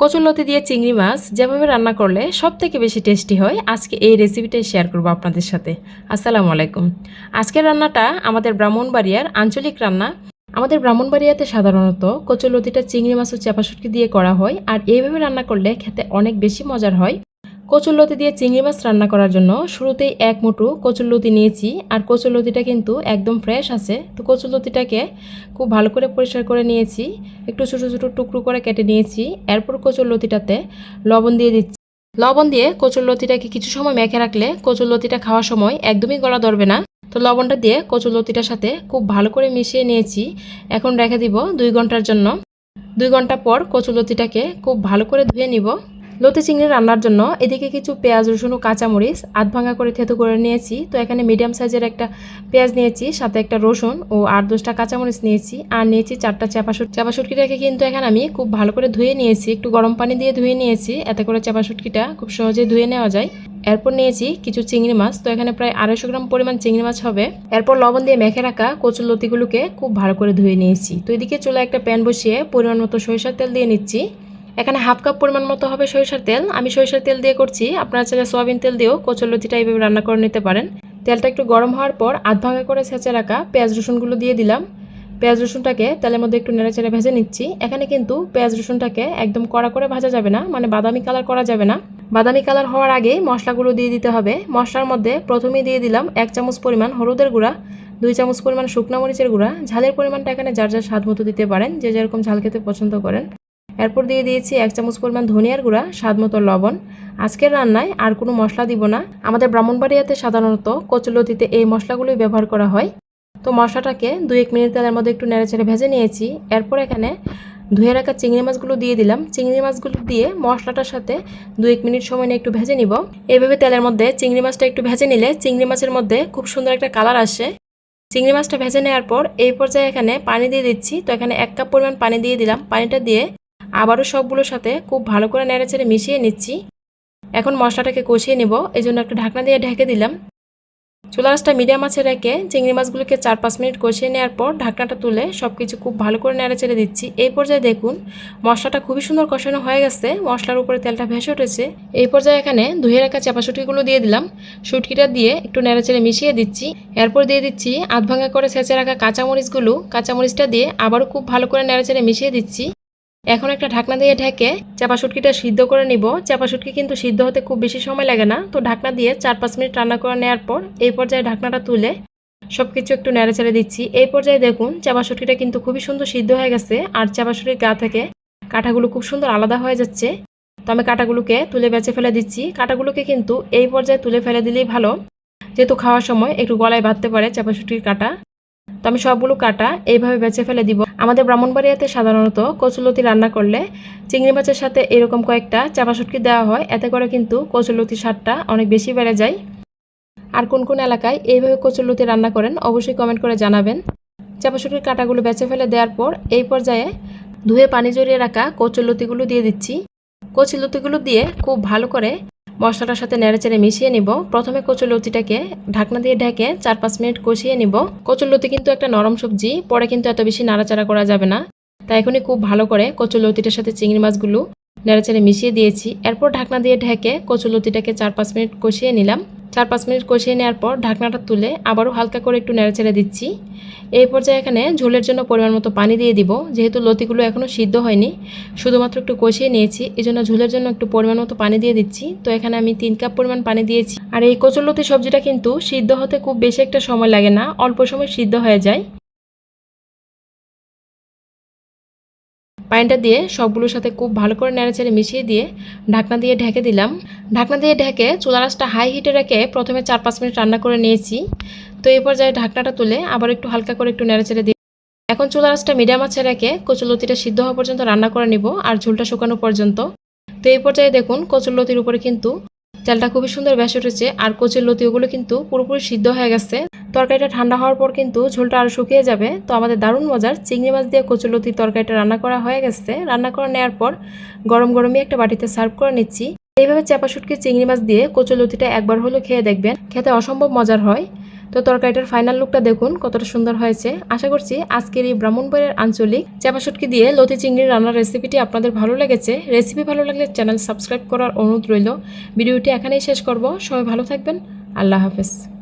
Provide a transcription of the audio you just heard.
কচুরলতি দিয়ে চিংড়ি মাছ যেভাবে রান্না করলে সব থেকে বেশি টেস্টি হয়, আজকে এই রেসিপিটাই শেয়ার করব আপনাদের সাথে। আসসালামু আলাইকুম। আজকের রান্নাটা আমাদের ব্রাহ্মণবাড়িয়ার আঞ্চলিক রান্না। আমাদের ব্রাহ্মণবাড়িয়াতে সাধারণত কচুলতিটা চিংড়ি মাছ ও চাপাশুটকি দিয়ে করা হয়, আর এইভাবে রান্না করলে খেতে অনেক বেশি মজার হয়। কচুরলতি দিয়ে চিংড়ি মাছ রান্না করার জন্য শুরুতেই এক মুঠো কচুরলতি নিয়েছি। আর কচুরলতিটা কিন্তু একদম ফ্রেশ আছে। তো কচুরলতিটাকে খুব ভালো করে পরিষ্কার করে নিয়েছি। একটু ছোটো ছোটো টুকরো করে কেটে নিয়েছি। এরপর কচুরলতিটাতে লবণ দিয়ে দিচ্ছি। লবণ দিয়ে কচুরলতিটাকে কিছু সময় মেখে রাখলে কচুরলতিটা খাওয়ার সময় একদমই গলা ধরবে না। তো লবণটা দিয়ে কচুরলতিটার সাথে খুব ভালো করে মিশিয়ে নিয়েছি। এখন রেখে দিব দুই ঘণ্টার জন্য। দুই ঘণ্টা পর কচুরলতিটাকে খুব ভালো করে ধুয়ে নিব। লতি চিংড়ি রান্নার জন্য এদিকে কিছু পেঁয়াজ, রসুন ও কাঁচামরিচ আধ ভাঙা করে থেতু করে নিয়েছি। তো এখানে মিডিয়াম সাইজের একটা পেঁয়াজ নিয়েছি, সাথে একটা রসুন ও আট দশটা কাঁচামরিচ নিয়েছি আর নিয়েছি চারটা চাপাশুট চাপাশুটকিটাকে কিন্তু এখানে আমি খুব ভালো করে ধুয়ে নিয়েছি, একটু গরম পানি দিয়ে ধুয়ে নিয়েছি। এতে করে চাপাশুটকিটা খুব সহজেই ধুয়ে নেওয়া যায়। এরপর নিয়েছি কিছু চিংড়ি মাছ, তো এখানে প্রায় আড়াইশো গ্রাম পরিমাণ চিংড়ি মাছ হবে। এরপর লবণ দিয়ে মেখে রাখা কচুর লতিগুলোকে খুব ভালো করে ধুয়ে নিয়েছি। তো এদিকে চলে একটা প্যান বসিয়ে পরিমাণ মতো সরিষার তেল দিয়ে নিচ্ছি। এখানে হাফ কাপ পরিমাণ মতো হবে সরিষার তেল। আমি সরিষার তেল দিয়ে করছি। আপনারা চাইলে সোয়াবিন তেল দিয়েও কচুরলতিটা এইভাবে রান্না করে নিতে পারেন। তেলটা একটু গরম হওয়ার পর আধ ভাঙা করে ছেঁচে রাখা পেঁয়াজ রসুনগুলো দিয়ে দিলাম। পেঁয়াজ রসুনটাকে তেলের মধ্যে একটু নেড়ে চেড়ে ভেজে নিচ্ছি। এখানে কিন্তু পেঁয়াজ রসুনটাকে একদম কড়া করে ভাজা যাবে না মানে বাদামি কালার করা যাবে না। বাদামি কালার হওয়ার আগেই মশলাগুলো দিয়ে দিতে হবে। মশলার মধ্যে প্রথমেই দিয়ে দিলাম এক চামচ পরিমাণ হলুদের গুঁড়া, দুই চামচ পরিমাণ শুকনো মরিচের গুঁড়া। ঝালের পরিমাণটা এখানে যার যার স্বাদ মতো দিতে পারেন, যে যেরকম ঝাল খেতে পছন্দ করেন। এরপর দিয়ে দিয়েছি এক চামচ পরিমাণ ধনিয়ার গুঁড়া, স্বাদ মতো লবণ। আজকের রান্নায় আর কোনো মশলা দিব না। আমাদের ব্রাহ্মণবাড়িয়াতে সাধারণত কচুলতিতে এই মশলাগুলোই ব্যবহার করা হয়। তো মশলাটাকে দু এক মিনিট তেলের মধ্যে একটু নেড়েচেড়ে ভেজে নিয়েছি। এরপর এখানে ধুয়ে রাখা চিংড়ি মাছগুলো দিয়ে দিলাম। চিংড়ি মাছগুলো দিয়ে মশলাটার সাথে দু এক মিনিট সময় নিয়ে একটু ভেজে নিব। এইভাবে তেলের মধ্যে চিংড়ি মাছটা একটু ভেজে নিলে চিংড়ি মাছের মধ্যে খুব সুন্দর একটা কালার আসে। চিংড়ি মাছটা ভেজে নেওয়ার পর এই পর্যায়ে এখানে পানি দিয়ে দিচ্ছি। তো এখানে এক কাপ পরিমাণ পানি দিয়ে দিলাম। পানিটা দিয়ে আবারও সবগুলোর সাথে খুব ভালো করে নেড়েচেড়ে মিশিয়ে নিচ্ছি। এখন মশলাটাকে কষিয়ে নেব। এই জন্য একটা ঢাকনা দিয়ে ঢেকে দিলাম। চুলা রাসটা মিডিয়াম আছে রেখে চিংড়ি মাছগুলোকে চার পাঁচ মিনিট কষিয়ে নেওয়ার পর ঢাকনাটা তুলে সব কিছু খুব ভালো করে নেড়ে চেড়ে দিচ্ছি। এই পর্যায়ে দেখুন, মশলাটা খুবই সুন্দর কষানো হয়ে গেছে। মশলার উপরে তেলটা ভেসে উঠেছে। এই পর্যায়ে এখানে ধুয়ে রাখা চাপা শুটকিগুলো দিয়ে দিলাম। শুটকিটা দিয়ে একটু নেড়ে চেড়ে মিশিয়ে দিচ্ছি। এরপর দিয়ে দিচ্ছি আধ ভাঙা করে ছেঁচে রাখা কাঁচামরিচগুলো। কাঁচামরিচটা দিয়ে আবারও খুব ভালো করে নেড়ে চেড়ে মিশিয়ে দিচ্ছি। এখন একটা ঢাকনা দিয়ে ঢেকে চাপা শুটকিটা সিদ্ধ করে নিব। চাপা শুটকি কিন্তু সিদ্ধ হতে খুব বেশি সময় লাগে না। তো ঢাকনা দিয়ে চার পাঁচ মিনিট রান্না করে নেওয়ার পর এই পর্যায়ে ঢাকনাটা তুলে সব কিছু একটু নেড়ে ছেড়ে দিচ্ছি। এই পর্যায়ে দেখুন, চাপা শুটকিটা কিন্তু খুবই সুন্দর সিদ্ধ হয়ে গেছে আর চাপা শুটকির গা থেকে কাঁটাগুলো খুব সুন্দর আলাদা হয়ে যাচ্ছে। তো আমি কাঁটাগুলোকে তুলে বেঁচে ফেলে দিচ্ছি। কাঁটাগুলোকে কিন্তু এই পর্যায়ে তুলে ফেলে দিলেই ভালো। যেহেতু খাওয়ার সময় একটু গলায় বাঁধতে পারে চাপা শুটকির কাঁটা। তো আমি সবগুলো কাটা এইভাবে বেছে ফেলে দিব। আমাদের ব্রাহ্মণবাড়িয়াতে সাধারণত কচুলতি রান্না করলে চিংড়ি মাছের সাথে এরকম কয়েকটা চাপা শুটকি দেওয়া হয়, এতে করে কিন্তু কচুলতির স্বাদটা অনেক বেশি বেড়ে যায়। আর কোন কোন এলাকায় এইভাবে কচুলতি রান্না করেন অবশ্যই কমেন্ট করে জানাবেন। চাপা শুটকির কাটাগুলো বেছে ফেলে দেওয়ার পর এই পর্যায়ে ধুয়ে পানি জড়িয়ে রাখা কচুলতিগুলো দিয়ে দিচ্ছি। কচুলতিগুলো দিয়ে খুব ভালো করে মশলাটার সাথে নেড়েচেড়ে মিশিয়ে নিব। প্রথমে কচুলতিটাকে ঢাকনা দিয়ে ঢেকে চার পাঁচ মিনিট কষিয়ে নিব। কচুলতি কিন্তু একটা নরম সবজি, পরে কিন্তু এত বেশি নাড়াচাড়া করা যাবে না। তাই এখনই খুব ভালো করে কচুলতিটার সাথে চিংড়ি মাছগুলো নেড়েচেড়ে মিশিয়ে দিয়েছি। এরপর ঢাকনা দিয়ে ঢেকে কচুলতিটাকে চার পাঁচ মিনিট কষিয়ে নিলাম। চার পাঁচ মিনিট কষিয়ে নেওয়ার পর ঢাকনাটা তুলে আবারও হালকা করে একটু নেড়েচেড়ে দিচ্ছি। এই পর্যায়ে এখানে ঝোলের জন্য পরিমাণ মতো পানি দিয়ে দিব। যেহেতু লতিগুলো এখনও সিদ্ধ হয়নি, শুধুমাত্র একটু কষিয়ে নিয়েছি। এই জন্য ঝোলের জন্য একটু পরিমাণ মতো পানি দিয়ে দিচ্ছি। তো এখানে আমি তিন কাপ পরিমাণ পানি দিয়েছি। আর এই কচুরলতি সবজিটা কিন্তু সিদ্ধ হতে খুব বেশি একটা সময় লাগে না, অল্প সময় সিদ্ধ হয়ে যায়। পানিটা দিয়ে সবগুলোর সাথে খুব ভালো করে নেড়েচেড়ে মিশিয়ে দিয়ে ঢাকনা দিয়ে ঢেকে দিলাম। ঢাকনা দিয়ে ঢেকে চুলা রাসটা হাই হিটে রেখে প্রথমে চার পাঁচ মিনিট রান্না করে নিয়েছি। তো এই পর্যায়ে ঢাকনাটা তুলে আবার একটু হালকা করে একটু নেড়েচেড়ে দিয়ে এখন চুলা রাসটা মিডিয়াম আছে রেখে কচুলতিটা সিদ্ধ হওয়া পর্যন্ত রান্না করে নিব আর ঝোলটা শুকানো পর্যন্ত। তো এই পর্যায়ে দেখুন কচুরলতির উপরে কিন্তু তেলটা খুবই সুন্দর বেশ উঠেছে আর কচুর লতি ওগুলো কিন্তু পুরোপুরি সিদ্ধ হয়ে গেছে। তরকারিটা ঠান্ডা হওয়ার পর কিন্তু ঝোলটা আরও শুকিয়ে যাবে। তো আমাদের দারুণ মজার চিংড়ি মাছ দিয়ে কচুলতি তরকারিটা রান্না করা হয়ে গেছে। রান্না করে নেওয়ার পর গরম গরমই একটা বাটিতে সার্ভ করে নিচ্ছি। এইভাবে চাপা শুটকি চিংড়ি মাছ দিয়ে কচুলতিটা একবার হলেও খেয়ে দেখবেন। খেতে অসম্ভব মজার হয়। তো তরকারিটার ফাইনাল লুকটা দেখুন, কতটা সুন্দর হয়েছে। আশা করছি আজকের এই ব্রাহ্মণবাড়ির আঞ্চলিক চাপা শুটকি দিয়ে লতি চিংড়ি রান্নার রেসিপিটি আপনাদের ভালো লেগেছে। রেসিপি ভালো লাগলে চ্যানেল সাবস্ক্রাইব করার অনুরোধ রইল। ভিডিওটি এখানেই শেষ করব। সবাই ভালো থাকবেন। আল্লাহ হাফেজ।